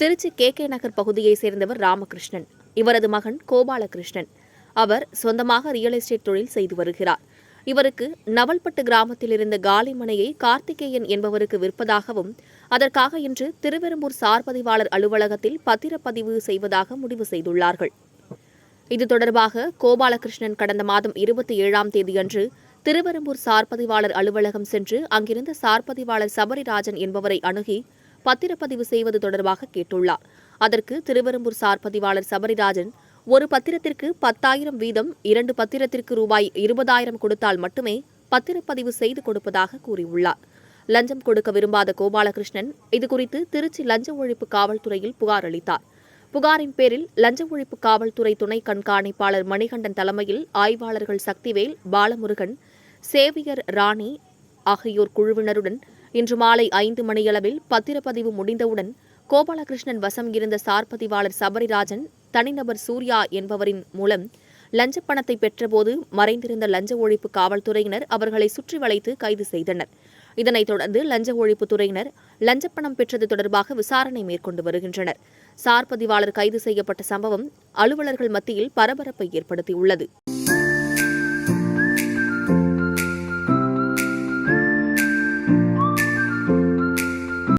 Trichy K K நகர் பகுதியைச் சேர்ந்தவர் ராமகிருஷ்ணன் இவரது மகன் கோபாலகிருஷ்ணன். அவர் சொந்தமாக ரியல் எஸ்டேட் தொழில் செய்து வருகிறார். இவருக்கு நவல்பட்டு கிராமத்தில் இருந்த காலி மனையை கார்த்திகேயன் என்பவருக்கு விற்பதாகவும் அதற்காக இன்று திருவெரும்பூர் சார்பதிவாளர் அலுவலகத்தில் பத்திரப்பதிவு செய்வதாக முடிவு செய்துள்ளார்கள். இது தொடர்பாக கோபாலகிருஷ்ணன் கடந்த மாதம் இருபத்தி ஏழாம் தேதியன்று திருவெரும்பூர் சார்பதிவாளர் அலுவலகம் சென்று அங்கிருந்த சார்பதிவாளர் சபரிராஜன் என்பவரை அணுகி பத்திரப்பதிவு செய்வது தொடர்பாக கேட்டுள்ளார். அதற்கு திருவெரும்பூர் சார்பதிவாளர் சபரிராஜன் ஒரு பத்திரத்திற்கு பத்தாயிரம் வீதம் இரண்டு பத்திரத்திற்கு ரூபாய் இருபதாயிரம் கொடுத்தால் மட்டுமே பத்திரப்பதிவு செய்து கொடுப்பதாக கூறியுள்ளார். லஞ்சம் கொடுக்க விரும்பாத கோபாலகிருஷ்ணன் இதுகுறித்து திருச்சி லஞ்ச ஒழிப்பு காவல்துறையில் புகார் அளித்தார். புகாரின் பேரில் லஞ்ச ஒழிப்பு காவல்துறை துணை கண்காணிப்பாளர் மணிகண்டன் தலைமையில் ஆய்வாளர்கள் சக்திவேல் பாலமுருகன் சேவியர் ராணி ஆகியோர் குழுவினருடன் இன்று மாலை ஐந்து மணியளவில் பத்திரப்பதிவு முடிந்தவுடன் கோபாலகிருஷ்ணன் வசம் இருந்த சார்பதிவாளர் சபரிராஜன் தனிநபர் சூர்யா என்பவரின் மூலம் லஞ்சப் பணத்தை பெற்றபோது மறைந்திருந்த லஞ்ச ஒழிப்பு காவல்துறையினர் அவர்களை சுற்றி வளைத்து கைது செய்தனர். இதனைத் தொடர்ந்து லஞ்ச ஒழிப்புத்துறையினர் துறையினர் பெற்றது தொடர்பாக விசாரணை மேற்கொண்டு வருகின்றனர். சார் பதிவாளர் கைது செய்யப்பட்ட சம்பவம் அலுவலர்கள் மத்தியில் பரபரப்பை ஏற்படுத்தியுள்ளது.